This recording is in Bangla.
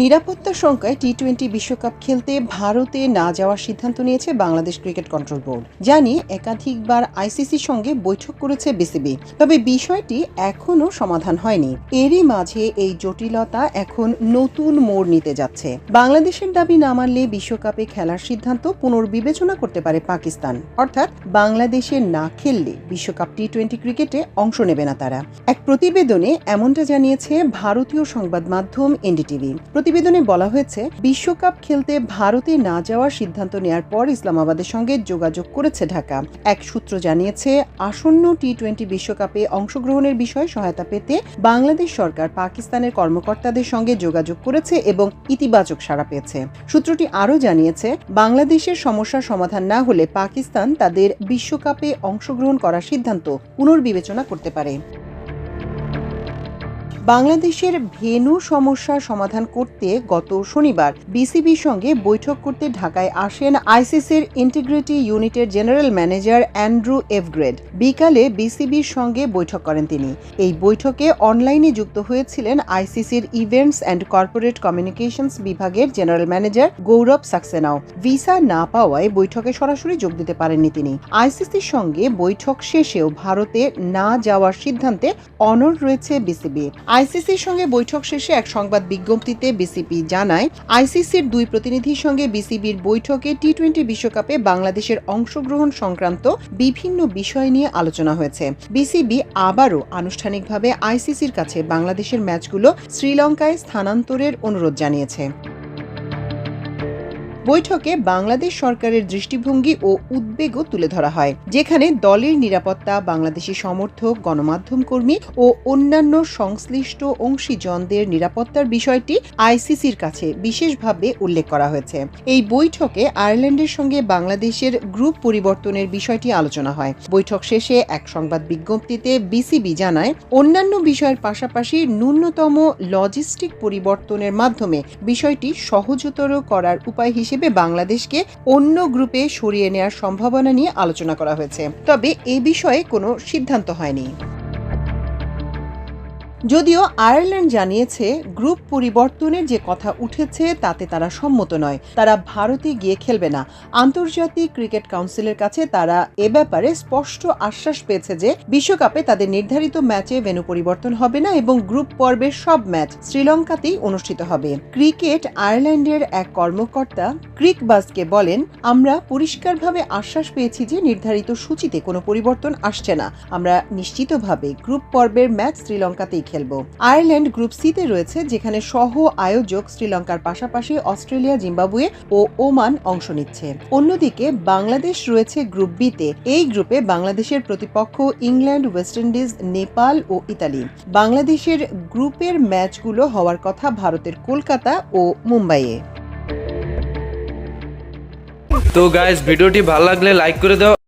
নিরাপত্তা শঙ্কায় টি টোয়েন্টি বিশ্বকাপ খেলতে ভারতে না যাওয়ার সিদ্ধান্ত নিয়েছে বাংলাদেশ ক্রিকেট কন্ট্রোল বোর্ড। জানিয়ে একাধিকবার আইসিসির সঙ্গে বৈঠক করেছে বিসিবি, তবে বিষয়টি এখনও সমাধান হয়নি। এরই মাঝে এই জটিলতা এখন নতুন মোড় নিতে যাচ্ছে। বাংলাদেশের দাবি না মানলে বিশ্বকাপে খেলার সিদ্ধান্ত পুনর্বিবেচনা করতে পারে পাকিস্তান। অর্থাৎ বাংলাদেশে না খেললে বিশ্বকাপ টি টোয়েন্টি ক্রিকেটে অংশ নেবে না তারা। এক প্রতিবেদনে এমনটা জানিয়েছে ভারতীয় সংবাদ মাধ্যম এনডিটিভি। প্রতিবেদনে বলা হয়েছে, বিশ্বকাপ খেলতে ভারতে না যাওয়ার সিদ্ধান্ত নেয়ার পর ইসলামাবাদের সঙ্গে যোগাযোগ করেছে ঢাকা। এক সূত্র জানিয়েছে, আসন্ন টি টোয়েন্টি বিশ্বকাপে অংশগ্রহণের বিষয়ে সহায়তা পেতে বাংলাদেশ সরকার পাকিস্তানের কর্মকর্তাদের সঙ্গে যোগাযোগ করেছে এবং ইতিবাচক সাড়া পেয়েছে। সূত্রটি আরও জানিয়েছে, বাংলাদেশের সমস্যার সমাধান না হলে পাকিস্তান তাদের বিশ্বকাপে অংশগ্রহণ করার সিদ্ধান্ত পুনর্বিবেচনা করতে পারে। বাংলাদেশের ভেনু সমস্যার সমাধান করতে গত শনিবার বিসিবির সঙ্গে বৈঠক করতে ঢাকায় আসেন আইসিসির ইন্টিগ্রিটি ইউনিটের জেনারেল ম্যানেজার অ্যান্ড্রু এভগ্রেড। বিকালে বিসিবির সঙ্গে বৈঠক করেন তিনি। এই বৈঠকে অনলাইনে যুক্ত হয়েছিলেন আইসিসির ইভেন্টস অ্যান্ড কর্পোরেট কমিউনিকেশনস বিভাগের জেনারেল ম্যানেজার গৌরব সাক্সেনাও। ভিসা না পাওয়ায় বৈঠকে সরাসরি যোগ দিতে পারেননি তিনি। আইসিসির সঙ্গে বৈঠক শেষেও ভারতে না যাওয়ার সিদ্ধান্তে অনড় রয়েছে বিসিবি। আইসিসির সঙ্গে বৈঠক শেষে এক সংবাদ বিজ্ঞপ্তিতে বিসিবি জানায়, আইসিসির দুই প্রতিনিধির সঙ্গে বিসিবির বৈঠকে টি টোয়েন্টি বিশ্বকাপে বাংলাদেশের অংশগ্রহণ সংক্রান্ত বিভিন্ন বিষয় নিয়ে আলোচনা হয়েছে। বিসিবি আবারও আনুষ্ঠানিকভাবে আইসিসির কাছে বাংলাদেশের ম্যাচগুলো শ্রীলঙ্কায় স্থানান্তরের অনুরোধ জানিয়েছে। বৈঠকে বাংলাদেশ সরকারের দৃষ্টিভঙ্গি ও উদ্বেগও তুলে ধরা হয়, যেখানে দলের নিরাপত্তা, বাংলাদেশি সমর্থক, গণমাধ্যম কর্মী ও অন্যান্য সংশ্লিষ্ট অংশীজনদের নিরাপত্তার বিষয়টি আইসিসির কাছে বিশেষভাবে উল্লেখ করা হয়েছে। এই বৈঠকে আয়ারল্যান্ডের সঙ্গে বাংলাদেশের গ্রুপ পরিবর্তনের বিষয়টি আলোচনা হয়। বৈঠক শেষে এক সংবাদ বিজ্ঞপ্তিতে বিসিবি জানায়, অন্যান্য বিষয়ের পাশাপাশি ন্যূনতম লজিস্টিক পরিবর্তনের মাধ্যমে বিষয়টি সহজতর করার উপায় হিসেবে বাংলাদেশকে অন্য গ্রুপে সরিয়ে নেওয়ার সম্ভাবনা নিয়ে আলোচনা করা হয়েছে। তবে এ বিষয়ে কোনো সিদ্ধান্ত হয়নি। যদিও আয়ারল্যান্ড জানিয়েছে, গ্রুপ পরিবর্তনের যে কথা উঠেছে তাতে তারা সম্মত নয়। তারা ভারতে গিয়ে খেলবে না। আন্তর্জাতিক ক্রিকেট কাউন্সিলের কাছে তারা এ ব্যাপারে স্পষ্ট আশ্বাস পেয়েছে যে, বিশ্বকাপে তাদের নির্ধারিত ম্যাচে ভেনু পরিবর্তন হবে না এবং গ্রুপ পর্বের সব ম্যাচ শ্রীলঙ্কাতেই অনুষ্ঠিত হবে। ক্রিকেট আয়ারল্যান্ডের এক কর্মকর্তা ক্রিকবাজকে বলেন, আমরা পরিষ্কারভাবে আশ্বাস পেয়েছি যে নির্ধারিত সূচিতে কোনো পরিবর্তন আসছে না। আমরা নিশ্চিতভাবে গ্রুপ পর্বের ম্যাচ শ্রীলঙ্কাতেই খেলব। আয়ারল্যান্ড গ্রুপ সিতে রয়েছে, যেখানে সহ আয়োজক শ্রীলঙ্কার পাশাপাশি অস্ট্রেলিয়া, জিম্বাবুয়ে ও ওমান অংশ নিচ্ছে। অন্যদিকে বাংলাদেশ রয়েছে গ্রুপ বিতে। এই গ্রুপে বাংলাদেশের প্রতিপক্ষ ইংল্যান্ড, ওয়েস্ট ইন্ডিজ, নেপাল ও ইতালি। বাংলাদেশের গ্রুপের ম্যাচগুলো হওয়ার কথা ভারতের কলকাতা ও মুম্বাইয়ে। তো গাইস ভিডিওটি ভালো লাগলে লাইক করে দাও।